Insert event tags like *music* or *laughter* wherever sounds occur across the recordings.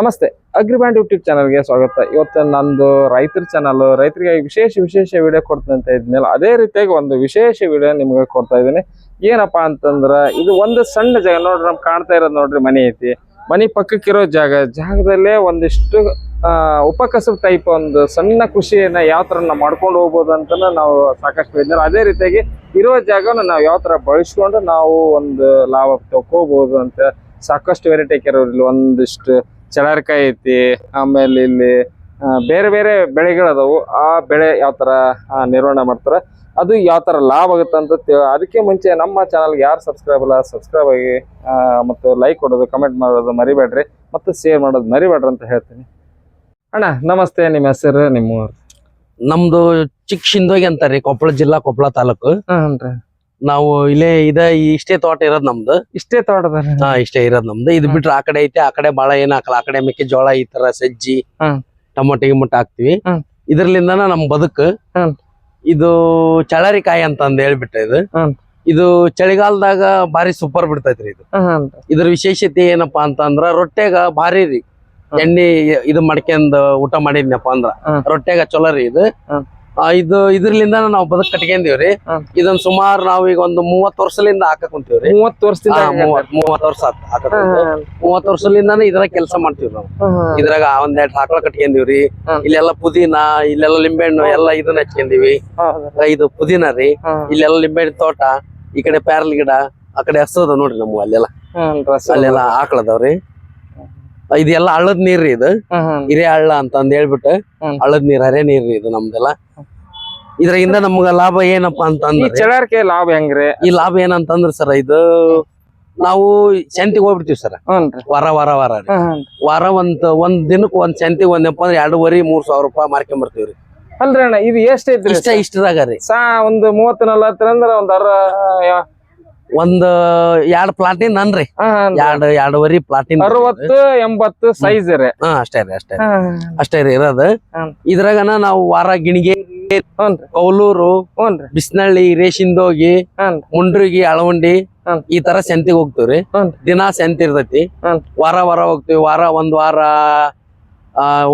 ನಮಸ್ತೆ ಅಗ್ರಿಬ್ಯಾಂಡ್ ಯೂಟ್ಯೂಬ್ ಚಾನಲ್ಗೆ ಸ್ವಾಗತ. ಇವತ್ತು ನಂದು ರೈತರ ಚಾನಲ್, ರೈತರಿಗೆ ವಿಶೇಷ ವಿಶೇಷ ವಿಡಿಯೋ ಕೊಡ್ತಂತ ಇದ್ನಲ್ಲ, ಅದೇ ರೀತಿಯಾಗಿ ಒಂದು ವಿಶೇಷ ವಿಡಿಯೋ ನಿಮಗೆ ಕೊಡ್ತಾ ಇದ್ದೀನಿ. ಏನಪ್ಪಾ ಅಂತಂದ್ರ, ಇದು ಒಂದು ಸಣ್ಣ ಜಾಗ, ನೋಡ್ರಿ ನಮ್ಗೆ ಕಾಣ್ತಾ ಇರೋದು ನೋಡ್ರಿ ಮನೆ ಐತಿ. ಮನೆ ಪಕ್ಕಕ್ಕಿರೋ ಜಾಗ, ಜಾಗದಲ್ಲೇ ಒಂದಿಷ್ಟು ಉಪಕಸಬ್ ಟೈಪ್ ಒಂದು ಸಣ್ಣ ಕೃಷಿಯನ್ನ ಯಾವ ತರ ನಾವು ಮಾಡ್ಕೊಂಡು ಹೋಗ್ಬೋದು ಅಂತ ನಾವು ಸಾಕಷ್ಟು ಇದ್ದಾರೆ ಅದೇ ರೀತಿಯಾಗಿ ಇರೋ ಜಾಗನ ನಾವು ಯಾವ ತರ ಬಳಸ್ಕೊಂಡು ನಾವು ಒಂದು ಲಾಭ ತಗೋಬಹುದು ಅಂತ ಸಾಕಷ್ಟು ವೆರೈಟಿ ಹಾಕ್ಯಾರ ಇಲ್ಲಿ ಒಂದಿಷ್ಟು ಚಳರ್ಕಾಯಿ ಐತಿ ಆಮೇಲೆ ಇಲ್ಲಿ ಬೇರೆ ಬೇರೆ ಬೆಳೆಗಳದಾವು ಆ ಬೆಳೆ ಯಾವ ಥರ ನಿರ್ವಹಣೆ ಮಾಡ್ತಾರೆ ಅದು ಯಾವ ಥರ ಲಾಭ ಆಗುತ್ತೆ ಅಂತ ತಿಳ್- ಅದಕ್ಕೆ ಮುಂಚೆ ನಮ್ಮ ಚಾನಲ್ಗೆ ಯಾರು ಸಬ್ಸ್ಕ್ರೈಬ್ ಅಲ್ಲ ಸಬ್ಸ್ಕ್ರೈಬ್ ಆಗಿ ಮತ್ತು ಲೈಕ್ ಕೊಡೋದು ಕಮೆಂಟ್ ಮಾಡೋದು ಮರಿಬೇಡ್ರಿ ಮತ್ತು ಶೇರ್ ಮಾಡೋದು ಮರಿಬೇಡ್ರಿ ಅಂತ ಹೇಳ್ತೀನಿ. ಅಣ್ಣ ನಮಸ್ತೆ ನಿಮ್ಮ ಹೆಸರು ನಿಮ್ಮ ನಮ್ದು ಚಿಕ್ಕ ಶಿಂದೋಗಿ ಅಂತಾರ್ರಿ ಕೊಪ್ಪಳ ಜಿಲ್ಲಾ ಕೊಪ್ಪಳ ತಾಲೂಕು. ಹ್ಞೂ ನಾವು ಇಲ್ಲೇ ಇದ ಇಷ್ಟೇ ತೋಟ ಇರೋದ್ ನಮ್ದು. ಇಷ್ಟೇ ತೋಟ ಹಾ ಇಷ್ಟೇ ಇರೋದ್ ನಮ್ದು. ಇದು. ಬಿಟ್ರೆ ಆ ಕಡೆ ಐತೆ ಆ ಕಡೆ ಬಾಳ ಏನ್ ಹಾಕಲ್ಲ. ಆ ಕಡೆ ಮೆಕ್ಕೆಜೋಳ ಈ ತರ ಸಜ್ಜಿ. ಟೊಮೊಟೊ ಗಿಮೊಟೊ ಹಾಕ್ತಿವಿ. ಇದ್ರಲ್ಲಿಂದ ಇದ್ರಲಿಂದನ ನಮ್ ಬದುಕು. ಇದು ಚಳರಿಕಾಯಿ ಅಂತ ಅಂದ್ ಹೇಳ್ಬಿಟ್ಟ ಇದು. ಇದು ಚಳಿಗಾಲದಾಗ ಭಾರಿ ಸೂಪರ್ ಬಿಡ್ತೈತ್ರಿ ಇದು. ಇದ್ರ ವಿಶೇಷತೆ ಏನಪ್ಪಾ ಅಂತಂದ್ರ ರೊಟ್ಟೆಗ ಭಾರಿ ರೀ. ಎಣ್ಣಿ ಇದು ಮಾಡ್ಕೊಂಡ್ ಊಟ ಮಾಡಿದ್ನಪ್ಪ ಅಂದ್ರ. ರೊಟ್ಟೆಗ ಚಲೋ ರೀ ಇದು. ಇದು ಇದ್ರಲಿಂದ ನಾವು ಬದುಕ್ ಕಟ್ಕೊಂಡಿವ್ರಿ. ಇದನ್ ಸುಮಾರು ನಾವ್ ಈಗ ಒಂದು ಮೂವತ್ ವರ್ಷಲಿಂದ ಹಾಕಕ್ ಕುಂತೀವ್ರಿ. ಮೂವತ್ತು ವರ್ಷದಿಂದ ಮೂವತ್ ಮೂವತ್ ವರ್ಷ ಹಾಕಕ್. ಮೂವತ್ ವರ್ಷದಿಂದ ಇದ್ರಾಗ ಕೆಲಸ ಮಾಡ್ತೀವಿ ನಾವು. ಇದ್ರಾಗ ಒಂದೆರಡು ಆಕಳ ಕಟ್ಕೊಂಡೀವ್ರಿ. ಇಲ್ಲೆಲ್ಲ ಪುದೀನ ಇಲ್ಲೆಲ್ಲ ಲಿಂಬೆಹಣ್ಣು ಎಲ್ಲ ಇದನ್ನ ಹಚ್ಕೊಂಡಿವಿ. ಇದು ಪುದೀನ ರೀ. ಇಲ್ಲೆಲ್ಲ ಲಿಂಬೆಹಣ್ಣು ತೋಟ ಈ ಕಡೆ ಪ್ಯಾರಲ್ ಗಿಡ ಆ ಕಡೆ ಹಸದ ನೋಡ್ರಿ ನಮ್ಮ ಅಲ್ಲೆಲ್ಲ. ಅಲ್ಲೆಲ್ಲ ಆಕಳದವ್ರಿ ಇದೆಲ್ಲ ನೀರ್ ರೀ ಇದು. ಇದೇ ಹಳ್ಳ ಅಂತ ಅಂದ್ ಹೇಳ್ಬಿಟ್ಟು ಹಳ್ಳದ ಹಳ್ಳದ್ ನೀರ್ ಹರೇ ನೀರ್ರಿ ಇದು ನಮ್ದೆಲ್ಲ. ಇದ್ರಿಂದ ನಮ್ಗ ಲಾಭ ಏನಪ್ಪಾ ಈ ಅಂತಂದ್ರೆ ಲಾಭ ಲಾಭ ಹೆಂಗ್ರಿ? ಈ ಲಾಭ ಏನಂತಂದ್ರ ಸರ್ ಇದು ನಾವು ಸೆಂಟಿಗೆ ಹೋಗ್ಬಿಡ್ತೀವಿ ಸರ್. ವಾರ ವಾರ ವಾರ ರೀ. ವಾರ ಒಂದ್ ಒಂದ್ ದಿನಕ್ ಒಂದ್ ಸೆಂಟಿಗೆ ಒಂದಪ್ಪ ಅಂದ್ರೆ ಎರಡೂವರೆ ಮೂರ್ ಸಾವಿರ ರೂಪಾಯಿ ಮಾರ್ಕೊಂಡ್ ಬರ್ತೀವ್ರಿ ಅಲ್ರಿ ಅಣ್ಣ ಇದು ಎಷ್ಟೈತ್ರಿ ಇಷ್ಟ ಇಷ್ಟದಾಗ ರೀ. ಸಾ ಒಂದು ಮೂವತ್ತ ನಲವತ್ತರ ಅಂದ್ರ ಒಂದ್ ಅರ ಒಂದ್ ಎರಡ್ ಪ್ಲಾಟಿನ್ ಅನ್ರಿ. ಎರಡ್ ಎರಡುವರಿ ಪ್ಲಾಟಿನ್ ಅರವತ್ತು ಎಂಬತ್ತು ಸೈಜ್ ರೀ ಹಾ ಅಷ್ಟೇ ರೀ ಅಷ್ಟೇ ಅಷ್ಟೇ ರೀ ಇರೋದು. ಇದ್ರಾಗನ ನಾವು ವಾರ ಗಿಣಿಗೆ ಕೌಲೂರು ಬಿಸ್ನಳ್ಳಿ ರೇಷಿಂದೋಗಿ ಮುಂಡ್ರಿಗಿ ಅಳವಂಡಿ ಈ ತರ ಸೆಂತಿಗೆ ಹೋಗ್ತಿವ್ರಿ. ದಿನಾ ಸೆಂತಿ ಇರ್ತೈತಿ. ವಾರ ವಾರ ಹೋಗ್ತಿವಿ. ವಾರ ಒಂದ್ ವಾರ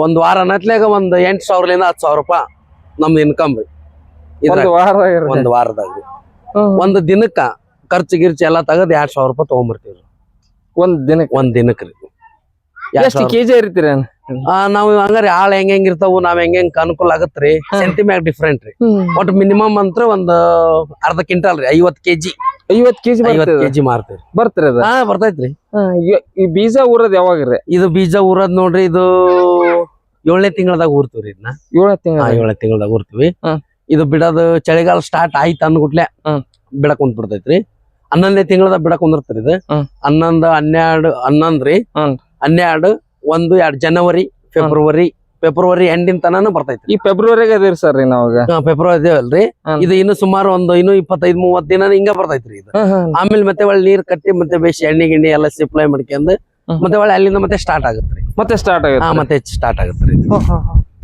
ಒಂದ್ ವಾರ ಅನ್ನತ್ಲಾಗ ಒಂದ್ ಎಂಟ್ ಸಾವಿರಲಿಂದ ಹತ್ತು ಸಾವಿರ ರೂಪಾಯಿ ನಮ್ದು ಇನ್ಕಮ್ ರೀ. ಒಂದು ವಾರದಾಗ. ಒಂದ್ ದಿನಕ್ಕ ಖರ್ಚು ಗಿರ್ಚು ಎಲ್ಲಾ ತಗದ್ ಎರಡ್ ಸಾವಿರ ರೂಪಾಯಿ ತಗೊಂಡ್ಬರ್ತೀವ್ರಿ ಒಂದ್ ದಿನಕ್ಕೆ? ಒಂದ್ ದಿನಕ್ಕೆ ರೀ. ಎಷ್ಟು ಕೆಜಿ ಇರ್ತೀರಿ ಆ, ನಾವು ಹಂಗಾರೆ ಆಳ್ ಹೆಂಗ್ ಹೆಂಗ್ ಇರ್ತಾವು ನಾವ್ ಹೆಂಗ್ ಹೆಂಗ್ ಅನುಕೂಲ ಆಗತ್ರಿ ಸೆಂಟಿ ಮ್ಯಾಗ ಡಿಫ್ರೆಂಟ್ ರೀ. ಒಟ್ ಮಿನಿಮಮ್ ಅಂತ ಒಂದ್ ಅರ್ಧ ಕ್ವಿಂಟಲ್ ರೀ ಐವತ್ ಕೆಜಿ. ಐವತ್ ಕೆಜಿ ಐವತ್ ಬರ್ತದ? ಕೆಜಿ ಮಾರ್ತೀವಿ. ಬರ್ತೀರ ಅದ? ಹಾ ಬರ್ತೈತ್ರಿ ಈ ಬೀಜ ಊರದ್ ರೀ? ಇದು ಬೀಜ ಊರದ್ ನೋಡ್ರಿ ಇದು ಏಳನೇ ತಿಂಗಳದಾಗ ಊರ್ತೀವ್ರಿ ಇದನ್ನ ಏಳ ಹಾ ತಿಂಗಳ ಏಳನೇ ತಿಂಗಳದಾಗ ಊರ್ತೀವಿ. ಹ್ಮ್. ಇದು ಬಿಡೋದು ಚಳಿಗಾಲ ಸ್ಟಾರ್ಟ್ ಆಯ್ತು ಅಂದ್ಗುಟ್ಲೆ ಹ್ಮ್. ಬಿಡಕ್ ಕುಂತ್ ಬಿಡ್ತೈತ್ರಿ ಹನ್ನೊಂದನೇ ತಿಂಗಳದ ಬಿಡಕ್ ಕುಂದಿರ್ತೀರಿ ಇದು. ಹನ್ನೊಂದು ಹನ್ನೆರಡು ಹನ್ನೊಂದ್ ರೀ ಹ್ಮ್. ಹನ್ನೆರಡು ಒಂದು ಎರಡ್ ಜನವರಿ ಫೆಬ್ರವರಿ ಫೆಬ್ರವರಿ ಎಂಡಿನ ತನಾನು ಬರ್ತೈತಿ ಈ ಫೆಬ್ರವರಿಗೆ ಅದೇರಿ ಸರ್ ನಾವಾಗ? ಫೆಬ್ರವರಿ ಅದೇವಲ್ರಿ. ಇದು ಇನ್ನು ಸುಮಾರು ಒಂದು ಇನ್ನು ಇಪ್ಪತ್ತೈದು ಮೂವತ್ ದಿನ ಹಿಂಗ ಬರ್ತೈತ್ರಿ ಇದು. ಆಮೇಲೆ ಮತ್ತೆ ಒಳ್ಳೆ ನೀರ್ ಕಟ್ಟಿ ಮತ್ತೆ ಬೇಸಿ ಎಣ್ಣೆ ಗಿಣ್ಣೆ ಎಲ್ಲ ಸಿಪ್ಲೈ ಮಾಡ್ಕೊಂಡು ಮತ್ತೆ ಒಳ್ಳೆ ಅಲ್ಲಿಂದ ಮತ್ತೆ ಸ್ಟಾರ್ಟ್ ಆಗುತ್ತೆ ಮತ್ತೆ ಸ್ಟಾರ್ಟ್ ಆಗುತ್ತೆ ಮತ್ತೆ ಸ್ಟಾರ್ಟ್ ಆಗುತ್ತೆ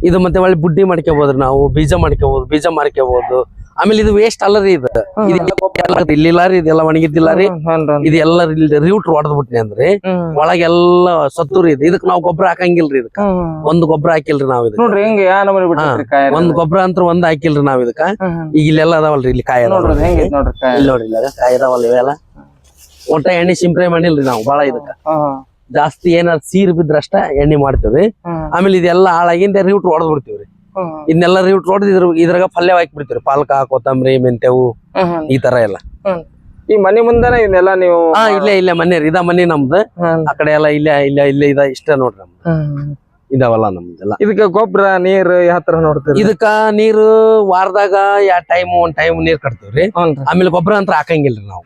ಇದು. ಮತ್ತೆ ಒಳ್ಳೆ ಬುಡ್ಡಿ ಮಾಡ್ಕೋಬಹುದ್ರಿ ನಾವು ಬೀಜ ಮಾಡ್ಕೋಬಹುದು ಬೀಜ ಮಾರ್ಕೋಬಹುದು ಆಮೇಲೆ ಇದು ವೇಸ್ಟ್ ಅಲ್ಲ ರೀ ಇದು ಇಲ್ಲಿಲ್ಲಾರಿ ಇಲ್ಲಿಲ್ಲ ರೀ ಇದೆಲ್ಲ ಒಣಗಿದ್ದಿಲ್ಲ ರೀ. ಇದು ಎಲ್ಲ ರಿಯೂಟ್ ಹೊಡೆದ್ ಬಿಟ್ನಿ ಅಂದ್ರಿ. ಒಳಗೆಲ್ಲ ಸತ್ತು ರೀ ಇದು. ಇದಕ್ ನಾವು ಗೊಬ್ಬರ ಹಾಕಂಗಿಲ್ರಿ ಇದಕ್ಕ. ಒಂದ್ ಗೊಬ್ಬರ ಹಾಕಿಲ್ರಿ ನಾವ್ ಒಂದ್ ಗೊಬ್ಬರ ಅಂತ ಒಂದ್ ಹಾಕಿಲ್ರಿ ನಾವ್ ಇದಕ್ಕ. ಈಗ ಇಲ್ಲೆಲ್ಲ ಅದಾವಲ್ರಿ ಇಲ್ಲಿ ಕಾಯಿ ನೋಡ್ರಿ ಕಾಯಿ. ಅದಾವಲ್ ಕಾಯಿ ಅದಾವಲ್ಲ ಇವೆಲ್ಲ. ಒಟ್ಟ ಎಣ್ಣೆ ಸಿಂಪಡಣೆ ಮಾಡಿಲ್ರಿ ನಾವು ಬಾಳ ಇದಕ್ಕ. ಜಾಸ್ತಿ ಏನಾದ್ರು ಸೀರ್ ಬಿದ್ರಷ್ಟ ಎಣ್ಣೆ ಮಾಡ್ತೇವ್ರಿ. ಆಮೇಲೆ ಇದೆಲ್ಲ ಹಾಳಾಗಿಂದ ರೂಟ್ ಹೊಡೆದ್ ಬಿಡ್ತೀವ್ರಿ. ಇದನ್ನೆಲ್ಲ ರೂಟ್ ರೋಡ್ ಇದ್ರ ಇದ್ರಾಗ ಪಲ್ಯ ಹಾಕಿ ಬಿಡ್ತೀವಿ ಪಾಲಕ ಕೊತ್ತಂಬರಿ ಮೆಂತ್ಯವು ಈ ತರ ಎಲ್ಲ. ಈ ಮನೆ ಮುಂದೆನೆ ಇದನ್ನೆಲ್ಲ ನೀವು ಹಾ ಇಲ್ಲೇ ಇಲ್ಲೇ ಮನೆ ಇದ ಮನೆ ನಮ್ದು. ಆ ಕಡೆ ಎಲ್ಲ ಇಲ್ಲೇ ಇಲ್ಲೇ ಇಲ್ಲೇ ಇದ ಇಷ್ಟ ನೋಡ್ರಿ ನಮ್ದು. ಇದಾವಲ್ಲ ನಮ್ದೆಲ್ಲ. ಇದಕ್ಕೆ ಗೊಬ್ಬರ ನೀರು ಯಾವ ತರ ನೋಡ್ತೀರಿ? ಇದಕ್ಕ ನೀರು ವಾರದಾಗ ಯಾ ಟೈಮ್ ಒಂದ್ ಟೈಮ್ ನೀರ್ ಕಟ್ತೀವ್ರಿ. ಆಮೇಲೆ ಗೊಬ್ಬರ ಅಂತ ಹಾಕಂಗಿಲ್ರಿ ನಾವು.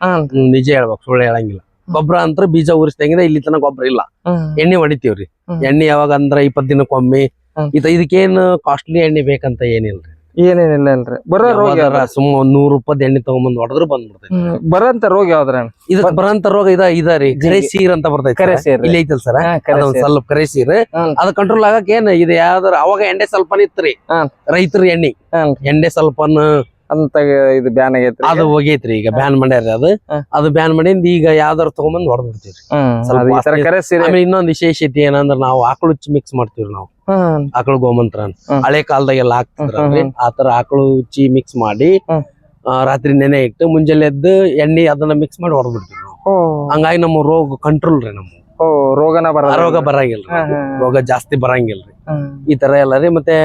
ನಿಜ ಹೇಳ್ಬೇಕು ಸುಳ್ಳು ಹೇಳಂಗಿಲ್ಲ. ಗೊಬ್ಬರ ಅಂತ ಬೀಜ ಉರಿಸ್ದಂಗಿದೆ ಇಲ್ಲಿ ತನಕ ಗೊಬ್ಬರ ಇಲ್ಲ. ಎಣ್ಣೆ ಹೊಡಿತೀವ್ರಿ. ಎಣ್ಣೆ ಯಾವಾಗ ಅಂದ್ರ ಇಪ್ಪತ್ ದಿನಕ್ಕೊಮ್ಮೆ. ಇದ ಇದಕ್ಕೇನ್ ಕಾಸ್ಟ್ಲಿ ಎಣ್ಣೆ ಬೇಕಂತ ಏನಿಲ್ರಿ? ಏನೇನಿಲ್ಲ ಅಲ್ರಿ. ಬರೋ ರೋಗ ಯಾವ್ದಾರ ಸುಮ್ಮ ಒಂದ್ ನೂರ್ ರೂಪಾಯಿ ಎಣ್ಣೆ ತಗೊಂಬಂದ್ ಹೊಡೆದ್ರು ಬಂದ್ಬಿಡ್ತೈತಿ. ಬರಂತ ರೋಗ ಯಾವ್ದ್ರ ಇದಕ್ ಬರಂತ ರೋಗ ಇದ ಇದ ರೀ. ಕರೆ ಸೀರ್ ಅಂತ ಬರ್ತೈತಿ ಕರೆ ಸೀರ್ ಇಲ್ಲಿ ಐತಲ್ ಸರ್? ಅದೊಂದ್ ಸ್ವಲ್ಪ ಕರೆ ಸೀರ್. ಹ್ಮ್. ಅದ ಕಂಟ್ರೋಲ್ ಆಗಕ್ ಏನ್ ಇದು ಯಾವ್ದಾರ ಅವಾಗ ಎಣ್ಣೆ ಸ್ವಲ್ಪ ಇತ್ರಿ ಹಾ. ರೈತರ ಎಣ್ಣೆ. ಹಾ. ಎಣ್ಣೆ ಸ್ವಲ್ಪ ಅಂತ ಇದು ಬ್ಯಾನ್ ಆಗೈತ್ರಿ ಅದು ಹೋಗೈತ್ರಿ ಈಗ ಬ್ಯಾನ್ ಮಾಡ್ಯಾರ ಅದು. ಅದು ಬ್ಯಾನ್ ಮಾಡಿಂದ ಈಗ ಯಾವ್ದಾರು ತಗೊಂಬಂದ್ ಆಮೇಲೆ ಇನ್ನೊಂದ್ ವಿಶೇಷತೆ ಏನಂದ್ರ ನಾವು ಆಕಳು ಉಚ್ಚಿ ಮಿಕ್ಸ್ ಮಾಡ್ತೀವ್ರಿ ನಾವು. ಆಕಳು ಗೋಮಂತ್ರ. ಹಳೆ ಕಾಲದಾಗೆಲ್ಲ ಹಾಕ್ತಿದ್ರಿ ಆತರ ಆಕಳು ಉಚ್ಚಿ ಮಿಕ್ಸ್ ಮಾಡಿ ರಾತ್ರಿ ನೆನೆ ಇಟ್ಟು ಮುಂಜಾನೆ ಎದ್ದು ಎಣ್ಣೆ ಅದನ್ನ ಮಿಕ್ಸ್ ಮಾಡಿ ಹೊಡೆದ್ಬಿಡ್ತೀವಿ ನಾವು. ಹಂಗಾಗಿ ನಮ್ಮ ರೋಗ ಕಂಟ್ರೋಲ್ ರೀ ನಮ್ಮ ರೋಗನ ಬರ ರೋಗ ಬರಂಗಿಲ್ರಿ. ರೋಗ ಜಾಸ್ತಿ ಬರಂಗಿಲ್ರಿ. ಈ ತರ ಎಲ್ಲ ರೀ ಮತ್ತೆ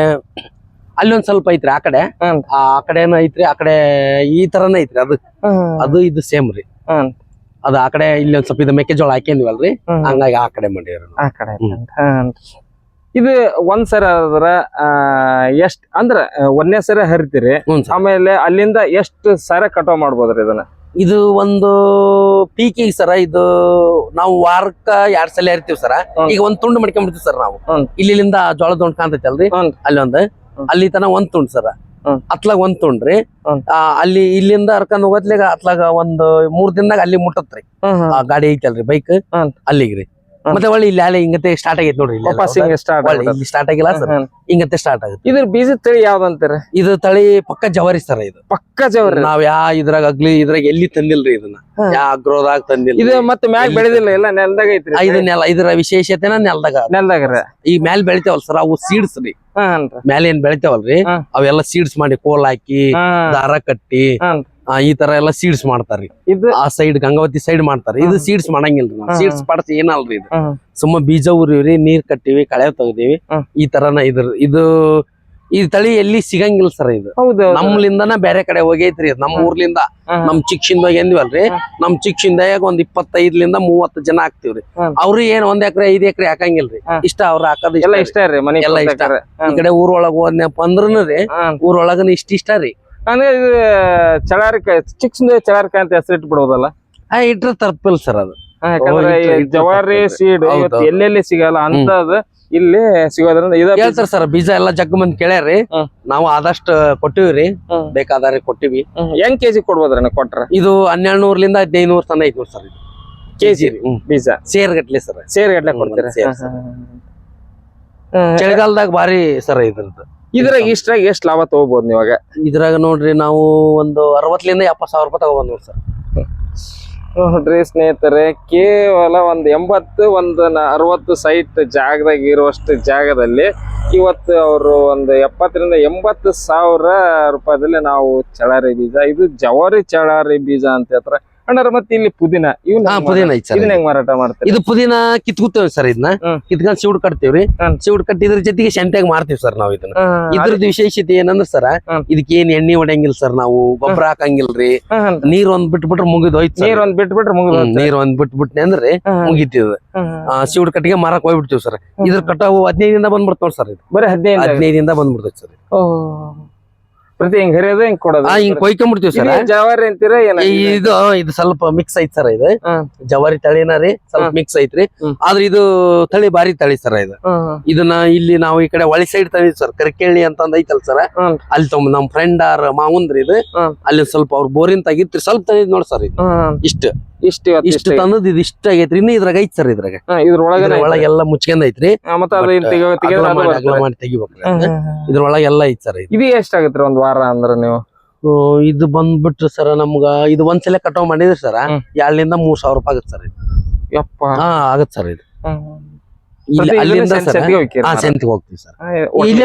ಅಲ್ಲಿ ಒಂದ್ ಸ್ವಲ್ಪ ಐತ್ರಿ ಆ ಕಡೆ. ಆ ಕಡೆನೂ ಐತ್ರಿ ಆ ಕಡೆ ಈ ತರನ ಐತ್ರಿ ಅದು. ಅದು ಇದು ಸೇಮ್ ರೀ. ಅದ ಆ ಕಡೆ ಇಲ್ಲಿ ಒಂದ್ ಸ್ವಲ್ಪ ಇದು ಮೆಕ್ಕೆಜೋಳ ಹಾಕ್ಯಂದಿವಲ್ರಿ. ಹಂಗಾಗಿ ಆ ಕಡೆ ಮಾಡಿವ್ರಿ. ಆ ಕಡೆ. ಇದು ಒಂದ್ ಸರ ಆದ್ರ ಆ, ಎಷ್ಟ್ ಅಂದ್ರ ಒಂದನೇ ಸರ ಹರಿತೀರಿ. ಆಮೇಲೆ ಅಲ್ಲಿಂದ ಎಷ್ಟ್ ಸರ ಕಟಾವ್ ಮಾಡ್ಬೋದ್ರಿ ಇದನ್ನ? ಇದು ಒಂದು ಪೀಕಿ ಸರ ಇದು ನಾವು ವಾರಕ್ಕ ಎರಡ್ ಸಲ ಇರ್ತೀವಿ ಸರ. ಈಗ ಒಂದ್ ತುಂಡು ಮಡ್ಕೊಂಡ್ಬಿಡ್ತೀವಿ ಸರ್ ನಾವು. ಇಲ್ಲಿಂದ ಜೋಳದ ತುಂಡು ಕಾಣ್ತೈತಲ್ರಿ. ಅಲ್ಲಿ ಒಂದ್. ಅಲ್ಲಿ ತನ ಒಂದ್ ತುಂಡ್ ಸರ. ಅತ್ಲಾಗ ಒಂದ್ ತುಂಡ್ರಿ. ಅಲ್ಲಿ ಇಲ್ಲಿಂದ ಹರ್ಕೊಂಡ್ ಹೋಗೋತ್ಲಿಗ ಅತ್ಲಾಗ ಒಂದ್ ಮೂರ್ ದಿನದಾಗ ಅಲ್ಲಿ ಮುಟ್ಟತ್ರಿ ಆ ಗಾಡಿ ಐತಲ್ರಿ ಬೈಕ್. ಅಲ್ಲಿಗ್ರಿ. ಮತ್ತೆ ಒಳ್ಳೆ ಇಲ್ಲಿ ಅಲೆ ಹಿಂಗತೆ ಸ್ಟಾರ್ಟ್ ಆಗೈತೆ ನೋಡ್ರಿ ಇಲ್ಲಿ. ಸ್ಟಾರ್ಟ್ ಒಳ್ಳೆ ಇಲ್ಲಿ ಸ್ಟಾರ್ಟ್ ಆಗಿಲ್ಲ ಸರ್. ಹಿಂಗತೆ ಸ್ಟಾರ್ಟ್ ಆಗುತ್ತೆ. ಇದ್ರ ಬೀಜ ತಳಿ ಯಾವ್ದಂತಾರೆ? ಇದು ತಳಿ ಪಕ್ಕ ಜವಾರಿ ಸರ್ ಇದು. ಪಕ್ಕ ಜವರಿ? ನಾವ್ ಯಾ ಇದ್ರಾಗ ಅಗ್ಲಿ ಇದ್ರಾಗ ಎಲ್ಲಿ ತಂದಿಲ್ರಿ ಇದನ್ನ. ಯಾ ಅಗ್ರೋದಾಗ ತಂದಿಲ್ಲ ಇದು ಮತ್ತೆ ಮ್ಯಾಗ ಬೆಳೆದಿಲ್ಲ ಎಲ್ಲ ನೆಲದಾಗ ಐತ್ರಿ ಇದು? ನೆಲ ಇದ್ರ ವಿಶೇಷತೆನ ನೆಲದಾಗ. ನೆಲದಾಗ ಈ ಮ್ಯಾಲ್ ಬೆಳಿತೇವಲ್ ಸರ್ ಅವು ಸೀಡ್ಸ್ ರೀ. ಮ್ಯಾಲ ಏನ್ ಬೆಳಿತೇವಲ್ರಿ. ಅವೆಲ್ಲ ಸೀಡ್ಸ್ ಮಾಡಿ ಕೋಲ್ ಹಾಕಿ ದಾರ ಕಟ್ಟಿ ಈ ತರ ಎಲ್ಲ ಸೀಡ್ಸ್ ಮಾಡ್ತಾರ್ರಿ. ಇದು ಆ ಸೈಡ್ ಗಂಗಾವತಿ ಸೈಡ್ ಮಾಡ್ತಾರೆ ಇದು. ಸೀಡ್ಸ್ ಮಾಡಂಗಿಲ್ರಿ. ಸೀಡ್ಸ್ ಪಡ್ಸ್ ಏನಲ್ರಿ ಇದು? ಸುಮ್ಮ ಬೀಜ ಉರಿವ್ರಿ ನೀರ್ ಕಟ್ಟಿವಿ ಕಳೆ ತೆಗ್ದಿವಿ. ಈ ತರನ ಇದ್ರ ಇದು ಈ ತಳಿ ಎಲ್ಲಿ ಸಿಗಂಗಿಲ್ಲ ಸರ್ ಇದು. ಹೌದು. ನಮ್ಲಿಂದನ ಬೇರೆ ಕಡೆ ಹೋಗೈತ್ರಿ ಇದು. ನಮ್ಮ ಹ್ಮ್. ಊರ್ಲಿಂದ. ನಮ್ ಚಿಕ್ಸಿಂದ ಎಂದಿವಲ್ರಿ. ನಮ್ ಚಿಕ್ಸಿಂದಾಗ ಒಂದ್ ಇಪ್ಪತ್ತೈದ್ಲಿಂದ ಮೂವತ್ತು ಜನ ಹಾಕ್ತಿವ್ರಿ ಅವ್ರಿ ಏನ್ ಒಂದ್ ಎಕರೆ ಐದ್ ಎಕರೆ ಹಾಕಂಗಿಲ್ರಿ. ಇಷ್ಟ ಅವ್ರ ಹಾಕದ್ ಎಲ್ಲ ಇಷ್ಟ ಇಷ್ಟ ರೀ ಮನಿ ಎಲ್ಲ ಇಷ್ಟ. ಈ ಕಡೆ ಊರೊಳಗ ಹೋದ್ನಪ್ಪ ಅಂದ್ರನು ರೀ ಊರೊಳಗನ ಇಷ್ಟ ಇಷ್ಟ ರೀ. ಅಂದ್ರೆ ಇದು ಚಳಾರಿಕಾಯಿ ಚಿಕ್ಸ್ ಚಳಾರಿಕಾಯಿ ಅಂತ ಹೆಸರಿಟ್ಟು ಬಿಡೋದಲ್ಲ ಆ ಇಟ್ರ ತಪ್ಪಿಲ್ಲ ಸರ್ ಅದು. ಯಾಕಂದ್ರೆ ಜವಾರಿ ಸೀಡ್. ಎಲ್ಲೆಲ್ಲಿ ಸಿಗಲ್ಲ ಅಂತದ್ ಇಲ್ಲಿ ಸಿಗೋದ್ರಿಂದ ಇದ ಹೇಳ್ತಾರ ಸರ್ ಬೀಜ ಎಲ್ಲಾ ಜಗ್ ಮಂದಿ ಕೇಳ್ಯಾರಿ. ನಾವು ಆದಷ್ಟು ಕೊಟ್ಟಿವ್ರಿ. ಬೇಕಾದ್ರೆ ಕೊಟ್ಟಿವಿ. ಹೆಂಗ್ ಕೆಜಿ ಕೊಡ್ಬೋದ್ರ ನೀವು ಕೊಟ್ರ? ಇದು ಹನ್ನೆರಡು ನೂರಲಿಂದ ಹದಿನೈದು ನೂರ್ ತನ ಐದು ಸರ್ ಇದು. ಕೆಜಿ ರೀ ಬೀಜ? ಸೇರ್. ಗಟ್ಲೆ ಸರ್ ಸೇರ್ ಗಟ್ಲೆ ಕೊಡ್ತೀರಿ. ಚಳಿಗಾಲದಾಗ ಭಾರಿ ಸರ್ ಇದ್ರದ್ದು. ಇದ್ರಾಗ ಇಷ್ಟ್ರಾಗ ಎಷ್ಟ್ ಲಾಭ ತಗೋಬಹುದು ನೀವಾಗ? ಇದ್ರಾಗ ನೋಡ್ರಿ ನಾವು ಒಂದು ಅರವತ್ತಲಿಂದ ಎಪ್ಪತ್ ಸಾವಿರ ರೂಪಾಯಿ ತಗೋಬೋದು ನೋಡ್ರಿ ಸರ್. ನೋಡ್ರಿ ಸ್ನೇಹಿತರೆ ಕೇವಲ ಒಂದು ಎಂಬತ್ತು ಒಂದು ಅರವತ್ತು ಸೈಟ್ ಜಾಗದಾಗ ಇರುವಷ್ಟು ಜಾಗದಲ್ಲಿ ಇವತ್ತು ಅವರು ಒಂದು ಎಪ್ಪತ್ತರಿಂದ ಎಂಬತ್ತು ಸಾವಿರ ರೂಪಾಯಿದಲ್ಲಿ ನಾವು ಚಳಾರಿ ಬೀಜ ಇದು ಜವಾರಿ ಚಳಾರಿ ಬೀಜ ಅಂತ ಹೇಳ್ತಾರೆ. ಅಣ್ಣರ ಮತ್ತೆ ಇಲ್ಲಿ ಪುದೀನ. ಇವ್ನ ಪುದೀನ ಐತಿ ಸರ್. ಮಾರಾಟ ಮಾಡ್ತಾರೆ? ಇದು ಪುದೀನ ಕಿತ್ಕುತ್ತೇವೆ ಸರ್ ಇದನ್ನ ಕಿತ್ಕೊಂಡ್ ಸಿವುಡ್ ಕಟ್ತೇವ್ರಿ. ಸಿವುಡ್ ಕಟ್ಟಿದ್ರ ಜೊತೆಗೆ ಶಂತ್ಯಾಗ ಮಾಡ್ತೀವಿ ಸರ್ ನಾವ್ ಇದನ್ನ. ಇದ್ರದ್ದು ವಿಶೇಷತೆ ಏನಂದ್ರ ಸರ್ ಇದಕ್ಕೆ ಏನ್ ಎಣ್ಣೆ ಹೊಡೆಯಂಗಿಲ್ಲ ಸರ್ ನಾವು ಗೊಬ್ಬರ ಹಾಕಂಗಿಲ್ರಿ. ನೀರ್ ಒಂದ್ ಬಿಟ್ಬಿಟ್ರೆ ಮುಗಿದ್ ಹೋಯ್ತು ನೀರ್ ಒಂದ್ ಬಿಟ್ಬಿಟ್ರೆ ಮುಗಿದ್ ನೀರ್ ಒಂದ್ ಬಿಟ್ಬಿಟ್ನೆ ಅಂದ್ರೆ ಮುಗಿತಿದ. ಸಿವುಡ್ ಕಟ್ಟಿಗೆ ಮಾರಕ್ ಹೋಗ್ಬಿಡ್ತೀವಿ ಸರ್. ಇದ್ರ ಕಟಾವು ಹದಿನೈದಿಂದ ಬಂದ್ಬಿಡ್ತಾವ್ ಸರ್ ಇದು. ಬರೀ ಹದಿನೈದು ಹದಿನೈದಿಂದ ಬಂದ್ಬಿಡ್ತೈತಿ ಸರ್ ಪ್ರತಿ ಹಿಂಗ್ ಹರಿಯೋದು ಹಿಂಗ್ ಕೊಡೋದು. ಆ ಹಿಂಗ್ ಕೊಯ್ಕೊಂಡ್ಬಿಡ್ತೀವಿ ಸರ್. ಜವಾರಿ ಅಂತೀರಾ ಇದು ಇದು ಸ್ವಲ್ಪ ಮಿಕ್ಸ್ ಐತ್ ಸರ್ ಇದು. ಜವಾರಿ ತಳಿನ ರೀ ಸ್ವಲ್ಪ ಮಿಕ್ಸ್ ಐತ್ರಿ. ಆದ್ರೆ ಇದು ತಳಿ ಬಾರಿ ತಳಿ ಸರ್ ಇದು. ಇದನ್ನ ಇಲ್ಲಿ ನಾವು ಈ ಕಡೆ ಒಳ ಸೈಡ್ ತಂದಿದ್ ಸರ್ ಕರಿಕೇಳಿ ಅಂತ ಅಂದ್ ಐತಲ್ ಸರ್ ಅಲ್ಲಿ ತಮ್ ನಮ್ ಫ್ರೆಂಡ್ ಆರ್ ಮಾವುಂದ್ರಿ ಇದು. ಅಲ್ಲಿ ಸ್ವಲ್ಪ ಅವ್ರ ಬೋರಿನ್ ತೆಗಿತ್ರಿ ಸ್ವಲ್ಪ ತಂದಿದ್ ನೋಡ್ ಸರ್ ಇದು. ಇಷ್ಟ. ಇಷ್ಟ ಇಷ್ಟ ತಂದದ್ ಇದು ಇಷ್ಟ ಆಗೈತ್ರಿ. ಇನ್ನು ಇದ್ರಾಗ ಐತ್ ಸರ್ ಇದ್ರಾಗ. ಇದ್ರೊಳಗೆ ಇದ್ರ ಒಳಗೆಲ್ಲ ಮುಚ್ಕೊಂಡ್ ಐತ್ರಿ. ಮಾಡಿ ತೆಗಿಬೇಕು ಅಗಲ ಮಾಡಿ ತೆಗಿಬೇಕ್ರಿ. ಹ್ಮ್, ಅದ್ನ. ಹ್ಮ್, ಹ್ಮ್. ಇದ್ರೊಳಗೆ ಎಲ್ಲ ಐತ್ ಸರ್ ಇದು. ಇದು ಎಷ್ಟಾಗತ್ರಿ ಒಂದ್ ವಾರ? ಅಂದ್ರ ನೀವು? ಇದು ಬಂದ್ಬಿಟ್ರಿ ಸರ್ ನಮ್ಗ ಇದು ಒಂದ್ಸಲ ಕಟಾವ್ ಮಾಡಿದ್ರಿ ಸರ್ ಎರಡರಿಂದ ಮೂರ್ ಸಾವಿರ ರೂಪಾಯಿ ಆಗತ್ತೆ ಸರ್ ಇದು. ಹಾ ಆಗತ್ ಸರ್ ಇದು. ಇಲ್ಲಿ ಅಲ್ಲಿಂದ ಸೆಂತಿಗೆ ಹೋಗ್ತೀವಿ ಸರ್.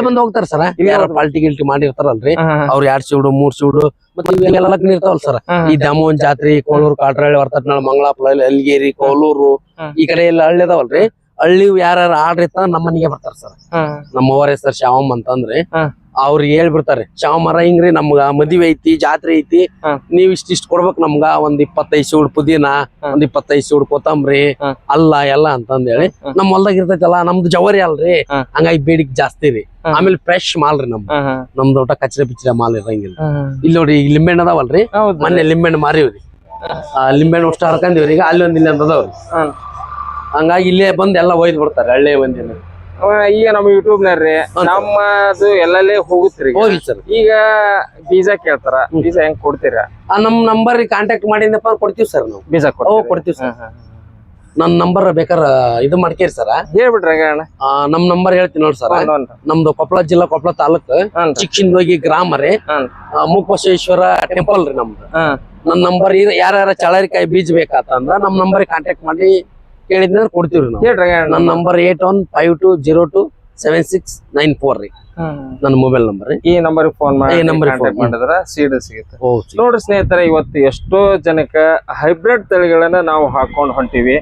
ಬಂದು ಹೋಗ್ತಾರ ಸರ್ ಯಾರ ಪಾಲ್ಟಿ ಗಿಲ್ಟಿ ಮಾಡಿರ್ತಾರಲ್ರಿ ಅವ್ರ ಎರಡ್ ಸೀಡು ಮೂರ್ ಸೀಡು ಮತ್ತೆ ಇವೆಲ್ಲ ಇರ್ತಾವಲ್ ಸರ್. ಈ ದಾಮೋನ್ ಜಾತ್ರೆ ಕೋಳೂರು ಕಾಟ್ರಹಳ್ಳಿ ವರ್ತಟ್ನಾಳ ಮಂಗಳಾಪುರ ಅಲ್ಗೇರಿ ಕೋಲೂರು ಈ ಕಡೆ ಎಲ್ಲ ಹಳ್ಳಿ ಅದಾವಲ್ರಿ ಹಳ್ಳಿ ಯಾರ ಆಡ್ರಿ ನಮ್ಮನಿಗೆ ನಮ್ಮ ಮನೆಗೆ ಬರ್ತಾರ ಸರ್. ನಮ್ಮ ಅವ್ರ ಹೆಸರು ಶ್ಯಾಮ್ ಅಂತಂದ್ರೆ. ಹಾ. ಅವ್ರಿಗೆ ಹೇಳ್ಬಿಡ್ತಾರೆ ಚಾಮರ ಹಿಂಗ್ರಿ ನಮ್ಗ ಮದ್ವೆ ಐತಿ ಜಾತ್ರೆ ಐತಿ. ನೀವ್ ಇಷ್ಟ ಇಷ್ಟ ಕೊಡ್ಬೇಕು ನಮ್ಗ ಒಂದ್ ಇಪ್ಪತ್ತೈದು ಸೂಡ್ ಪುದೀನ. ಒಂದ್ ಇಪ್ಪತ್ತೈದು ಸೂಡ್ ಕೊತ್ತಂಬ್ರಿ. ಅಲ್ಲ ಎಲ್ಲ ಅಂತಂದ್ ಹೇಳಿ ಹಾ. ನಮ್ ಹೊಲ್ದಾಗ ಇರ್ತೈತಲ್ಲ ನಮ್ದು ಜವರಿ ಅಲ್ರಿ ಹಂಗಾಗಿ ಬೇಡಿಕೆ ಜಾಸ್ತಿ ರೀ ಆಮೇಲೆ ಫ್ರೆಶ್ ಮಾಲ್ ರೀ ಹಾ, ನಮ್ದು ಊಟ ಕಚ್ರೆ ಪಿಚ್ರೆ ಮಾಲ್ ಇರಂಗಿಲ್ಲ. ಇಲ್ಲಿ ನೋಡಿ ಈಗ ಲಿಂಬೆಣ್ಣ ಅದಾವಲ್ರಿ ಮೊನ್ನೆ ಲಿಂಬೆಣ್ಣ ಮಾರಿವ್ರಿ ಆ ಲಿಂಬೆಹಣ್ಣು ಅಷ್ಟು ಹರ್ಕೊಂಡಿವ್ರಿ ಈಗ ಅಲ್ಲಿ ಒಂದ್ ಇಲ್ಲಿ ಅಂತದವ್ರಿ ಹಂಗಾಗಿ ಇಲ್ಲೇ ಬಂದ್ ಎಲ್ಲ ಒಯ್ದು ಬಿಡ್ತಾರೆ ಹಳ್ಳಿ ಒಂದಿನ ಈಗ ನಮ್ ಯೂಟ್ಯೂಬ್ ನರ್ರಿ. ನಮ್ಮದು ಎಲ್ಲೆಲ್ಲಿ ಹೋಗುತ್ತೀರಿ ಈಗ. ಹೋಗ್ಲಿ ಸರ್. ಈಗ ಬೀಜ ಕೇಳ್ತಾರ ಬೀಜ ಹೆಂಗ್ ಕೊಡ್ತೀರಾ? ನಮ್ ನಂಬರ್ ಕಾಂಟ್ಯಾಕ್ಟ್ ಮಾಡಿದಪ್ಪ ಕೊಡ್ತೀವಿ ಸರ್ ನಾವು. ಬೀಜ ಓ ಕೊಡ್ತೀವಿ ಸರ್. ನನ್ನ ನಂಬರ್ ಬೇಕಾರ ಇದು ಮಾಡ್ಕೇರಿ ಸರ್. ಹೇಳ್ಬಿಡ್ರಿ ಹಂಗ ಅಣ್ಣ. ನಮ್ ನಂಬರ್ ಹೇಳ್ತೀನಿ ನೋಡಿ ಸರ್. ನಮ್ದು ಕೊಪ್ಪಳ ಜಿಲ್ಲಾ ಕೊಪ್ಪಳ ತಾಲೂಕು. ಹ್ಞೂ ಚಿಕ್ಕಿಂದೋಗಿ ಗ್ರಾಮ ರೀ. ಹ್ಞೂ ಆ, ಮೂಕಬಸವೇಶ್ವರ ಟೆಂಪಲ್ ರೀ ನಮ್ದು. ಹ್ಞೂ ನನ್ನ ನಂಬರ್ ಯಾರ್ಯಾರ ಚಳರಿಕಾಯಿ ಬೀಜ ಬೇಕಾತಂದ್ರ ನಮ್ ನಂಬರ್ ಕಾಂಟ್ಯಾಕ್ಟ್ ಮಾಡಿ ಕೇಳಿದ್ರೆ ಕೊಡ್ತೀವ್ರಿ ನಾವು. ಹೇಳ್ರಿ ನನ್ನ number eight one five two zero two seven six nine four ರೀ. ನನ್ನ ಮೊಬೈಲ್ ನಂಬರ್ ಈ ನಂಬರ್ ಫೋನ್ ಮಾಡಿ ಗೆ ಕಾಂಟ್ಯಾಕ್ಟ್. ಮಾಡಿದ್ರ ಸೀಡ್ ಸಿಗುತ್ತೆ. ನೋಡ್ರಿ ಸ್ನೇಹಿತರೆ ಇವತ್ತು ಎಷ್ಟೋ ಜನಕ್ಕ ಹೈಬ್ರಿಡ್ ತಳಿಗಳನ್ನ ನಾವು ಹಾಕೊಂಡು ಹೊಂಟಿವಿ.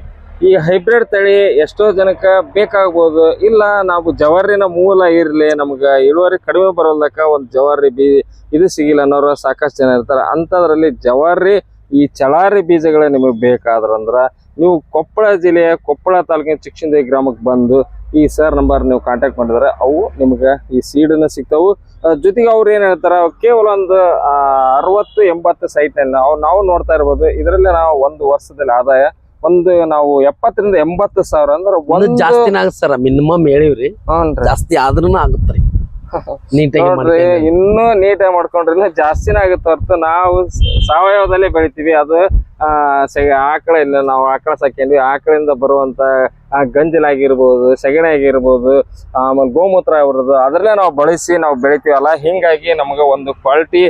ಈ ಹೈಬ್ರಿಡ್ ತಳಿ ಎಷ್ಟೋ ಜನಕ್ಕ ಬೇಕಾಗ್ಬೋದು. ಇಲ್ಲ ನಾವು ಜವಾರಿನ ಮೂಲ ಇರಲಿ ನಮ್ಗ ಇಳುವರಿ ಕಡಿಮೆ ಬರೋದಕ್ಕ ಒಂದು ಜವಾರಿ ಬೀ ಇದು ಸಿಗಿಲ್ಲ ಅನ್ನೋರು ಸಾಕಷ್ಟು ಜನ ಇರ್ತಾರೆ. ಅಂಥದ್ರಲ್ಲಿ ಜವಾರಿ ಈ ಚಳಾರಿ ಬೀಜಗಳೇ ನಿಮಗೆ ಬೇಕಾದ್ರಂದ್ರ ನೀವು ಕೊಪ್ಪಳ ಜಿಲ್ಲೆಯ ಕೊಪ್ಪಳ ತಾಲೂಕಿನ ಚಿಕ್ಷಿಂದೆ ಗ್ರಾಮಕ್ಕೆ ಬಂದು ಈ ಸರ್ ನಂಬರ್ ನೀವು ಕಾಂಟ್ಯಾಕ್ಟ್ ಮಾಡಿದ್ರೆ ಅವು ನಿಮ್ಗೆ ಈ ಸೀಡನ್ನ ಸಿಗ್ತಾವು. ಜೊತೆಗೆ ಅವ್ರು ಏನ್ ಹೇಳ್ತಾರ ಕೇವಲ ಒಂದು ಅರವತ್ತು ಎಂಬತ್ತು ಸೈಟ್ನಲ್ಲಿ ನಾವು ನಾವು ನೋಡ್ತಾ ಇರ್ಬೋದು. ಇದರಲ್ಲಿ ನಾವು ಒಂದು ವರ್ಷದಲ್ಲಿ ಆದಾಯ ಒಂದು ನಾವು ಎಪ್ಪತ್ತರಿಂದ ಎಂಬತ್ತು ಸಾವಿರ ಅಂದ್ರೆ ಒಂದು ಜಾಸ್ತಿ ಜಾಸ್ತಿನ ಆಗುತ್ತೆ ಸರ್ ಮಿನಿಮಮ್ ಹೇಳಿವ್ರಿ. ಜಾಸ್ತಿ ಆದ್ರೂನು ಆಗುತ್ತ್ರಿ ನೀಟಾಗಿ *laughs* ನೋಡ್ರಿ. ಇನ್ನೂ ನೀಟಾಗಿ ಮಾಡ್ಕೊಂಡ್ರೆ ಜಾಸ್ತಿನೇ ಆಗುತ್ತೆ ಹೊರತು ನಾವು ಸಾವಯವದಲ್ಲಿ ಬೆಳಿತೀವಿ ಅದು ಆಕಳ ಇಲ್ಲ ನಾವು ಆಕಳ ಸಾಕ್ಯಂಡ್ವಿ ಆಕಳಿಂದ ಬರುವಂತ ಆ ಗಂಜಲಾಗಿರ್ಬೋದು ಸೆಗಣಿ ಆಗಿರ್ಬೋದು, ಆಮೇಲೆ ಗೋಮೂತ್ರ ಆಗಿರ್ಬೋದು ಅದರಲ್ಲೇ ನಾವು ಬಳಸಿ ನಾವು ಬೆಳಿತೀವಲ್ಲ, ಹಿಂಗಾಗಿ ನಮಗೆ ಒಂದು ಕ್ವಾಲಿಟಿ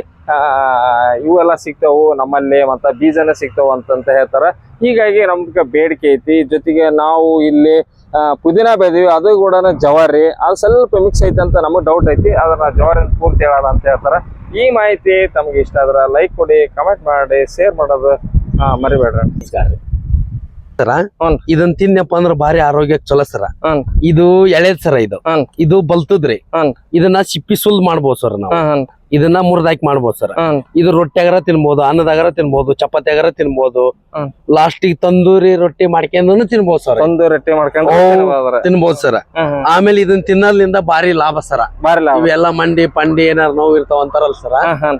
ಇವೆಲ್ಲ ಸಿಗ್ತಾವು, ನಮ್ಮಲ್ಲಿ ಮತ್ತು ಬೀಜನ ಸಿಗ್ತಾವು ಅಂತಂತ ಹೇಳ್ತಾರೆ. ಹೀಗಾಗಿ ನಮ್ಗೆ ಬೇಡಿಕೆ ಐತಿ. ಜೊತೆಗೆ ನಾವು ಇಲ್ಲಿ ಪುದೀನ ಬೆದೀವಿ ಅದು ಕೂಡ ಜವಾರಿ. ಅದು ಸ್ವಲ್ಪ ಮಿಕ್ಸ್ ಐತೆ ಅಂತ ನಮಗೆ ಡೌಟ್ ಐತಿ ಅದನ್ನ ಜವಾರಿ ಪೂರ್ತಿ ಹೇಳೋಣ ಅಂತ ಹೇಳ್ತಾರೆ. ಈ ಮಾಹಿತಿ ತಮಗೆ ಇಷ್ಟ ಆದ್ರೆ ಲೈಕ್ ಕೊಡಿ ಕಮೆಂಟ್ ಮಾಡಿ ಶೇರ್ ಮಾಡೋದು ಮರಿಬೇಡ್ರಿ. ನಮಸ್ಕಾರ. ಸರ. ಇದನ್ ತಿನ್ನಪ್ಪ ಅಂದ್ರ ಭಾರಿ ಆರೋಗ್ಯಕ್ಕೆ ಚಲೋ ಸರ. ಇದು ಎಳೆದ್ ಸರ ಇದು. ಇದು ಬಲ್ತದ್ರಿ. ಇದನ್ನ ಸಿಪ್ಪಿ ಸುಲ್ ಮಾಡ್ಬೋದು ಸರ್ ನಾವು. ಇದನ್ನ ಮುರ್ದಾಕಿ ಮಾಡ್ಬೋದು ಸರ್. ಇದು ರೊಟ್ಟಿಯಾಗರ ತಿನ್ಬೋದು ಅನ್ನದಾಗಾರ ತಿನ್ಬೋದು ಚಪಾತಿಯಾಗಾರ ತಿನ್ಬೋದು ಲಾಸ್ಟ್ಗೆ ತಂದೂರಿ ರೊಟ್ಟಿ ಮಾಡ್ಕೊಂಡು ತಿನ್ಬೋದು ಸರ್. ತಂದೂರಿ ರೊಟ್ಟಿ ಮಾಡ್ಕೊಂಡು ತಿನ್ಬಹುದು. ತಿನ್ಬೋದು ಸರ್. ಆಮೇಲೆ ಇದನ್ನ ತಿನ್ನೋದ್ರಿಂದ ಬಾರಿ ಲಾಭ ಸರ್. ಇವೆಲ್ಲ ಮಂಡಿ ಪಂಡಿ ಏನಾರ ನೋವು ಇರ್ತಾವ ಅಂತಾರಲ್ಲ ಸರ.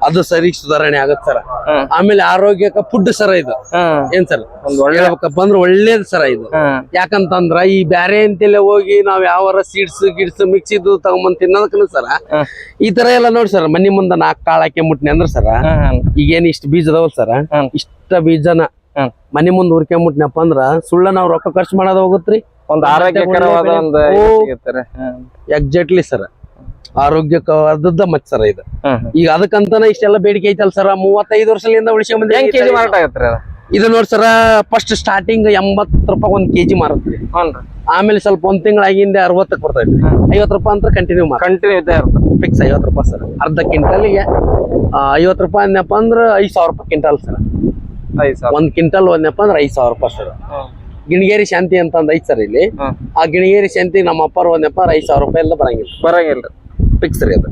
ಅದು ಸರಿ ಸುಧಾರಣೆ ಆಗತ್ ಸರ್. ಆಮೇಲೆ ಆರೋಗ್ಯಕ್ಕೆ ಫುಡ್ ಸರ ಇದು. ಏನ್ ಸರ್? ಹೇಳ್ಬೇಕಪ್ಪ ಅಂದ್ರೆ ಒಳ್ಳೇದ್ ಸರ ಇದು. ಯಾಕಂತಂದ್ರ ಈ ಬ್ಯಾರೆ ಅಂತೆಲ್ಲ ಹೋಗಿ ನಾವ್ ಯಾವ ಸೀಡ್ಸ್ ಗಿಡ್ಸ್ ಮಿಕ್ಸ್ ಇದ್ದು ತಗೊಂಬಂದ್ ತಿನ್ನೋದಕ್ಕೂ ಸರ. ಈ ತರ ಎಲ್ಲ ನೋಡಿ ಸರ್ ಮನಿ ಮುಂದ ನಾಲ್ಕು ಕಾಳ ಹಾಕಿ ಮುಟ್ನಿ ಅಂದ್ರ ಸರ ಈಗ ಏನ್ ಈಗೇನ್ ಇಷ್ಟ ಬೀಜ ಅದಾವಲ್ ಸರ ಇಷ್ಟ ಬೀಜನ ಮನೆ ಮುಂದ್ ಹುರ್ಕೊಂಬಿಟ್ನಪ್ಪ ಅಂದ್ರ ಸುಳ್ಳ ನಾವ್ ರೊಕ್ಕ ಖರ್ಚು ಮಾಡೋದ್ ಹೋಗುತ್ರಿ. ಒಂದ್ ಆರೋಗ್ಯಕರವಾದ ಒಂದು. Exactly sir. ಆರೋಗ್ಯಕವಾದದ್ದ ಮತ್ ಸರ್ ಇದು. ಈಗ ಅದಕ್ಕಂತಾನ ಇಷ್ಟೆಲ್ಲ ಬೇಡಿಕೆ ಐತಲ್ ಸರ ಮೂವತ್ತೈದು ವರ್ಷದಿಂದ ಉಳಿಸ್ಕೊಂಡ್ ಹೆಂಗ್ ಇದು ನೋಡಿ ಸರ ಫಸ್ಟ್ ಸ್ಟಾರ್ಟಿಂಗ್ ಎಂಬತ್ತು ರೂಪಾಯಿ ಒಂದು ಕೆಜಿ ಮಾರತ್ರಿ ಆಮೇಲೆ ಸ್ವಲ್ಪ ಒಂದ್ ತಿಂಗಳಾಗಿಂದ ಅರವತ್ತಕ್ಕೆ ಬರ್ತೈತಿ ಐವತ್ತು ಐವತ್ ರೂಪಾಯಿ ಅಂತ ಕಂಟಿನ್ಯೂ ಮಾಡಿ ಕಂಟಿನ್ಯೂ ಇದೆ ಫಿಕ್ಸ್ ಐವತ್ತು ರೂಪಾಯಿ ಸರ್. ಅರ್ಧ ಕ್ವಿಂಟಲ್ಗೆ ಐವತ್ತು ರೂಪಾಯಿ ಅನ್ಯಪ್ಪ ಅಂದ್ರೆ ಐದು ಸಾವಿರ ರೂಪಾಯಿ ಕ್ವಿಂಟಲ್ ಸರ್. ಒಂದ್ ಕ್ವಿಂಟಲ್ ಒಂದಪ್ಪ ಅಂದ್ರೆ ಐದು ಸಾವಿರ ರೂಪಾಯಿ ಸರ್. ಗಿಣಗೇರಿ ಶಾಂತಿ ಅಂತ ಅಂದ್ ಐತ್ ಸರ್ ಇಲ್ಲಿ. ಆ ಗಿಣಿಗೇರಿ ಶಾಂತಿ ನಮ್ಮ ಅಪ್ಪಾರ ಒಂದಪ್ಪ ಐದು ಸಾವಿರ ರೂಪಾಯಿ ಎಲ್ಲ ಬರಂಗಿಲ್ಲ. ಬರಂಗಿಲ್ರಿ ಫಿಕ್ಸ್ ರೀ ಅದು.